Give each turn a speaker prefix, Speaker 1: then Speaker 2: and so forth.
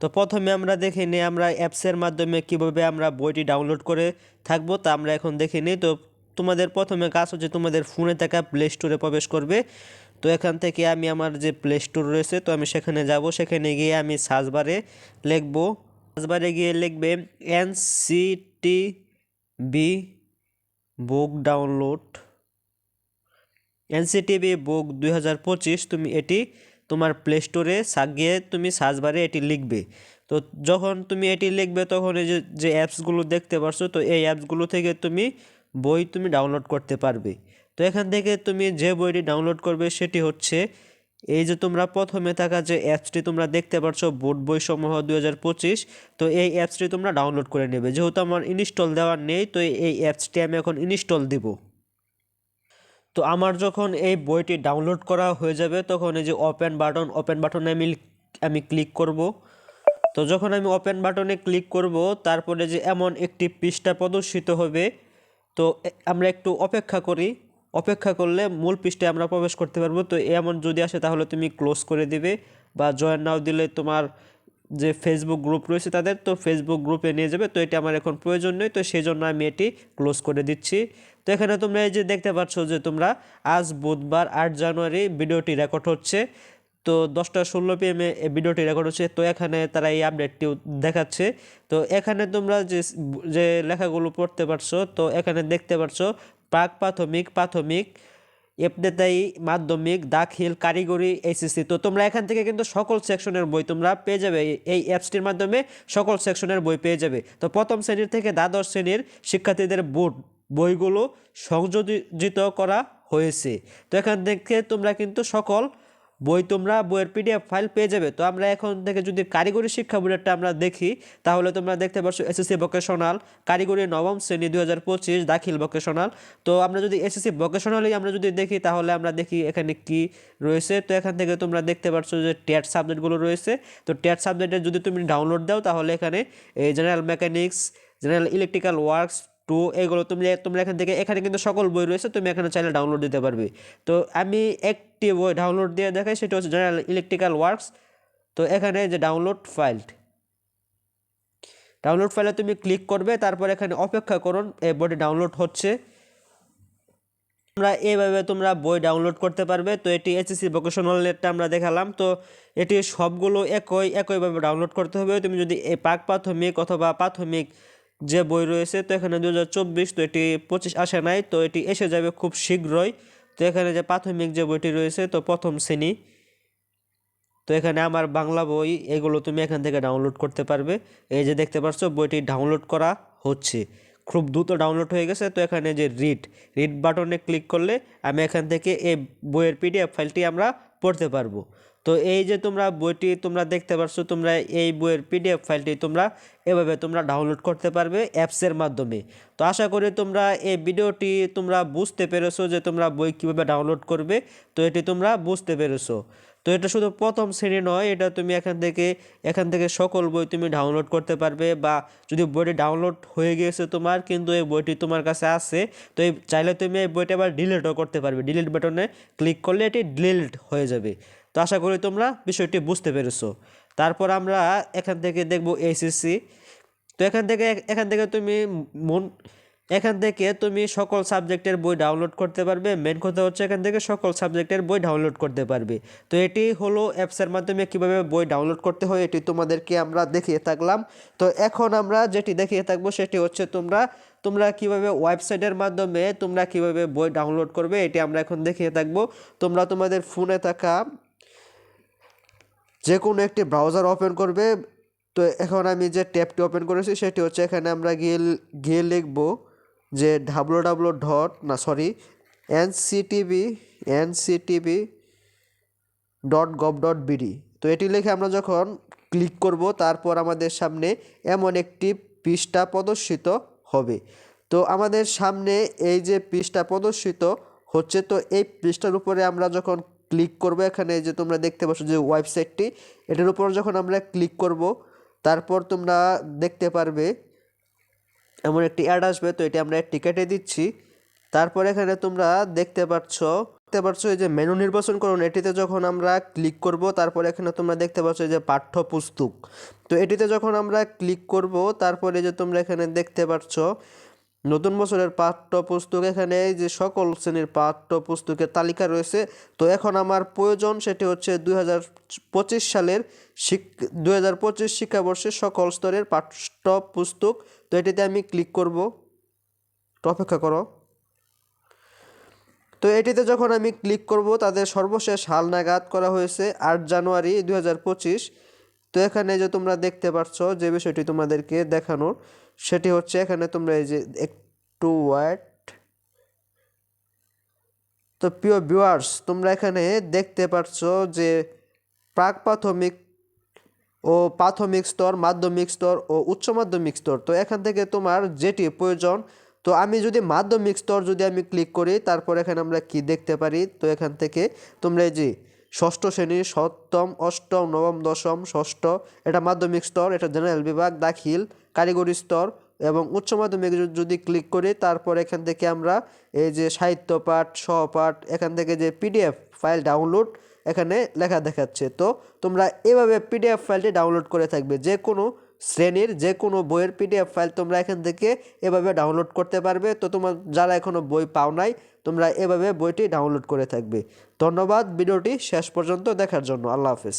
Speaker 1: তো প্রথমে আমরা দেখে নিই আমরা অ্যাপসের মাধ্যমে কীভাবে আমরা বইটি ডাউনলোড করে থাকব, তা আমরা এখন দেখে নিই। তো তোমাদের প্রথমে কাজ হচ্ছে তোমাদের ফোনে থাকা প্লে স্টোরে প্রবেশ করবে। তো এখান থেকে আমি আমার যে প্লে স্টোর রয়েছে, তো আমি সেখানে যাব। সেখানে গিয়ে আমি সার্চ বারে লিখব। সার্চ বারে গিয়ে লিখবে N C T B book download NCTB book দুই হাজার পঁচিশ, তুমি এটি তোমার প্লে স্টোরে গিয়ে তুমি সার্চ বারে এটি লিখবে। তো যখন তুমি এটি লিখবে, তখন এই যে যে অ্যাপসগুলো দেখতে পারছ, তো এই অ্যাপসগুলো থেকে তুমি বই তুমি ডাউনলোড করতে পারবে। তো এখান থেকে তুমি যে বইটি ডাউনলোড করবে, সেটি হচ্ছে এই যে তোমরা প্রথমে থাকা যে অ্যাপসটি তোমরা দেখতে পাচ্ছ বোর্ড বই সমূহ দুই হাজার পঁচিশ, তো এই অ্যাপসটি তোমরা ডাউনলোড করে নেবে। যেহেতু আমার ইনস্টল দেওয়ার নেই, তো এই অ্যাপসটি আমি এখন ইনস্টল দিব। তো আমার যখন এই বইটি ডাউনলোড করা হয়ে যাবে, তখন এই যে ওপেন বাটন ওপেন বাটনে আমি আমি ক্লিক করব। তো যখন আমি ওপেন বাটনে ক্লিক করব, তারপরে যে এমন একটি পৃষ্ঠা প্রদর্শিত হবে, তো আমরা একটু অপেক্ষা করি। অপেক্ষা করলে মূল পৃষ্ঠায় আমরা প্রবেশ করতে পারব। তো এমন যদি আসে, তাহলে তুমি ক্লোজ করে দিবে বা জয়েন নাও দিলে তোমার যে ফেসবুক গ্রুপ রয়েছে তাদের, তো ফেসবুক গ্রুপে নিয়ে যাবে। তো এটা আমার এখন প্রয়োজন নেই, তো সেই জন্য আমি এটি ক্লোজ করে দিচ্ছি। তো এখানে তোমরা এই যে দেখতে পাচ্ছ যে তোমরা আজ বুধবার আট জানুয়ারি ভিডিওটি রেকর্ড হচ্ছে। তো দশটা ষোলো পিএম ভিডিওটি রেকর্ড হচ্ছে। তো এখানে তারা এই আপডেটটি দেখাচ্ছে। তো এখানে তোমরা যে যে লেখাগুলো পড়তে পারছ, তো এখানে দেখতে পারছ, প্রাক প্রাথমিক প্রাথমিক এপদেতাই মাধ্যমিক দাখিল কারিগরি এসএসসি তো তোমরা এখান থেকে কিন্তু সকল সেকশনের বই তোমরা পেয়ে যাবে। এই অ্যাপসটির মাধ্যমে সকল সেকশনের বই পেয়ে যাবে। তো প্রথম শ্রেণির থেকে দ্বাদশ শ্রেণির শিক্ষার্থীদের বোর্ড বইগুলো সংযোজিত করা হয়েছে। তো এখান থেকে তোমরা কিন্তু সকল বই তোমরা, বইয়ের পিডিএফ ফাইল পেয়ে যাবে। তো আমরা এখন থেকে যদি কারিগরি শিক্ষা বোর্ডেরটা আমরা দেখি, তাহলে তোমরা দেখতে পাচ্ছ এসএসসি ভোকেশনাল কারিগরি নবম শ্রেণি দুই হাজার পঁচিশ, দাখিল ভোকেশনাল তো আমরা যদি এসএসসি ভোকেশনালই আমরা যদি দেখি, তাহলে আমরা দেখি এখানে কি রয়েছে। তো এখান থেকে তোমরা দেখতে পাচ্ছ যে টেট সাবজেক্টগুলো রয়েছে। তো টেট সাবজেক্টের যদি তুমি ডাউনলোড দাও, তাহলে এখানে এই general mechanics general electrical works two, এগুলো তুমি তোমরা এখান থেকে এখানে কিন্তু সকল বই রয়েছে, তুমি এখানে চাইলে ডাউনলোড দিতে পারবে। তো আমি একটি বই ডাউনলোড দিয়ে দেখাই, সেটা হচ্ছে জেনারেল ইলেকট্রিক্যাল ওয়ার্কস তো এখানে যে ডাউনলোড ফাইল ডাউনলোড ফাইলে তুমি ক্লিক করবে, তারপর এখানে অপেক্ষা করুন, এই বইটি ডাউনলোড হচ্ছে। তোমরা এইভাবে তোমরা বই ডাউনলোড করতে পারবে। তো এটি এসএসসি ভোকেশনাল নেটটা আমরা দেখালাম। তো এটি সবগুলো একই একইভাবে ডাউনলোড করতে হবে। তুমি যদি এই পাক প্রাথমিক অথবা প্রাথমিক যে বই রয়েছে, তো এখানে দু হাজার চব্বিশ, তো এটি পঁচিশ আসে নাই, তো এটি এসে যাবে খুব শীঘ্রই। তো এখানে যে প্রাথমিক যে বইটি রয়েছে, তো প্রথম শ্রেণি। তো এখানে আমার বাংলা বই, এগুলো তুমি এখান থেকে ডাউনলোড করতে পারবে। এই যে দেখতে পাচ্ছ, বইটি ডাউনলোড করা হচ্ছে। খুব দ্রুত ডাউনলোড হয়ে গেছে, তো এখানে যে রিড রিড বাটনে ক্লিক করলে আমি এখান থেকে এই বইয়ের পিডিএফ ফাইলটি আমরা পড়তে পারব। তো এই যে তোমরা বইটি তোমরা দেখতে পাচ্ছ তোমরা এই বইয়ের পিডিএফ ফাইলটি তোমরা এভাবে তোমরা ডাউনলোড করতে পারবে অ্যাপসের মাধ্যমে। তো আশা করি তোমরা এই ভিডিওটি তোমরা বুঝতে পেরেছ যে তোমরা বই কীভাবে ডাউনলোড করবে। তো এটি তোমরা বুঝতে পেরেছ। তো এটা শুধু প্রথম শ্রেণি নয়, এটা তুমি এখান থেকে এখান থেকে সকল বই তুমি ডাউনলোড করতে পারবে বা যদি বইটি ডাউনলোড হয়ে গিয়েছে তোমার, কিন্তু এই বইটি তোমার কাছে আছে, তো এই, চাইলে তুমি এই বইটা আবার ডিলিটও করতে পারবে। ডিলিট বাটনে ক্লিক করলে এটি ডিলিট হয়ে যাবে। তো আশা করি তোমরা বিষয়টি বুঝতে পেরেছ। তারপর আমরা এখান থেকে দেখব এইচএসসি তো এখান থেকে এখান থেকে তুমি মন, এখান থেকে তুমি সকল সাবজেক্টের বই ডাউনলোড করতে পারবে। মেন কথা হচ্ছে এখান থেকে সকল সাবজেক্টের বই ডাউনলোড করতে পারবে। তো এটি হলো অ্যাপসের মাধ্যমে কীভাবে বই ডাউনলোড করতে হয়, এটি তোমাদেরকে আমরা দেখিয়ে থাকলাম। তো এখন আমরা যেটি দেখিয়ে থাকব সেটি হচ্ছে তোমরা তোমরা কীভাবে ওয়েবসাইটের মাধ্যমে তোমরা কীভাবে বই ডাউনলোড করবে, এটি আমরা এখন দেখিয়ে থাকব। তোমরা তোমাদের ফোনে থাকা যে কোনো একটি ব্রাউজার ওপেন করবে। তো এখন আমি যে ট্যাবটি ওপেন করেছি, সেটি হচ্ছে এখানে আমরা গিয়ে গিয়ে লিখব যে ডাব্লু ডাব্লু ডট না sorry N C TB N C TB dot gov dot BD তো এটি লিখে আমরা যখন ক্লিক করব, তারপর আমাদের সামনে এমন একটি পৃষ্ঠা প্রদর্শিত হবে। তো আমাদের সামনে এই যে পৃষ্ঠা প্রদর্শিত হচ্ছে, তো এই পৃষ্ঠার উপরে আমরা যখন ক্লিক করব এখানে যে তোমরা দেখতে পাচ্ছ যে ওয়েবসাইটটি এটার উপর যখন আমরা ক্লিক করব, তারপর তোমরা দেখতে পারবে, এমন একটি অ্যাড আসবে, তো এটি আমরা টিকেটে দিচ্ছি। তারপর এখানে তোমরা দেখতে পাচ্ছ দেখতে পাচ্ছ এই যে মেনু নির্বাচন করুন এটিতে যখন আমরা ক্লিক করব, তারপর এখানে তোমরা দেখতে পাচ্ছ যে পাঠ্যপুস্তক। তো এটিতে যখন আমরা ক্লিক করব, তারপরে যে তোমরা এখানে দেখতে পাচ্ছ নতুন বছরের পাঠ্য পুস্তক এখানে, এই যে সকল শ্রেণির পাঠ্য পুস্তকের তালিকা রয়েছে। তো এখন আমার প্রয়োজন সেটি হচ্ছে দুই হাজার পঁচিশ সালের শিক, দুই হাজার পঁচিশ শিক্ষাবর্ষের সকল স্তরের পাঠ্য পুস্তক তো এটিতে আমি ক্লিক করব। তো অপেক্ষা করো। তো এটিতে যখন আমি ক্লিক করব, তাদের সর্বশেষ হালনাগাদ করা হয়েছে আট জানুয়ারি দু হাজার পঁচিশ। তো এখানে যে তোমরা দেখতে পাচ্ছ যে বিষয়টি তোমাদেরকে দেখানোর, সেটি হচ্ছে এখানে তোমরা এই যে একটু ওয়াট তো প্রিয় ভিউয়ার্স তোমরা এখানে দেখতে পাচ্ছ যে প্রাক প্রাথমিক ও প্রাথমিক স্তর, মাধ্যমিক স্তর ও উচ্চ মাধ্যমিক স্তর। তো এখান থেকে তোমার যেটি প্রয়োজন, তো আমি যদি মাধ্যমিক স্তর যদি আমি ক্লিক করি, তারপর এখানে আমরা কি দেখতে পারি? তো এখান থেকে তোমরা এই যে ষষ্ঠ শ্রেণি, সপ্তম, অষ্টম, নবম, দশম, ষষ্ঠ। এটা মাধ্যমিক স্তর, এটা জেনারেল বিভাগ, দাখিল, কারিগরি স্তর এবং উচ্চ মাধ্যমিক যদি- ক্লিক করি, তারপর এখান থেকে আমরা এই যে সাহিত্য পাঠ সহপাঠ এখান থেকে যে পিডিএফ ফাইল ডাউনলোড, এখানে লেখা দেখাচ্ছে। তো তোমরা এভাবে পিডিএফ ফাইলটি ডাউনলোড করে থাকবে। যে কোনো শ্রেণির যে কোনো বইয়ের পিডিএফ ফাইল তোমরা এখান থেকে এভাবে ডাউনলোড করতে পারবে। তো তোমার যারা এখনও বই পাও নাই, তোমরা এভাবে বইটি ডাউনলোড করে থাকবে। ধন্যবাদ, ভিডিওটি শেষ পর্যন্ত দেখার জন্য। আল্লাহ হাফেজ।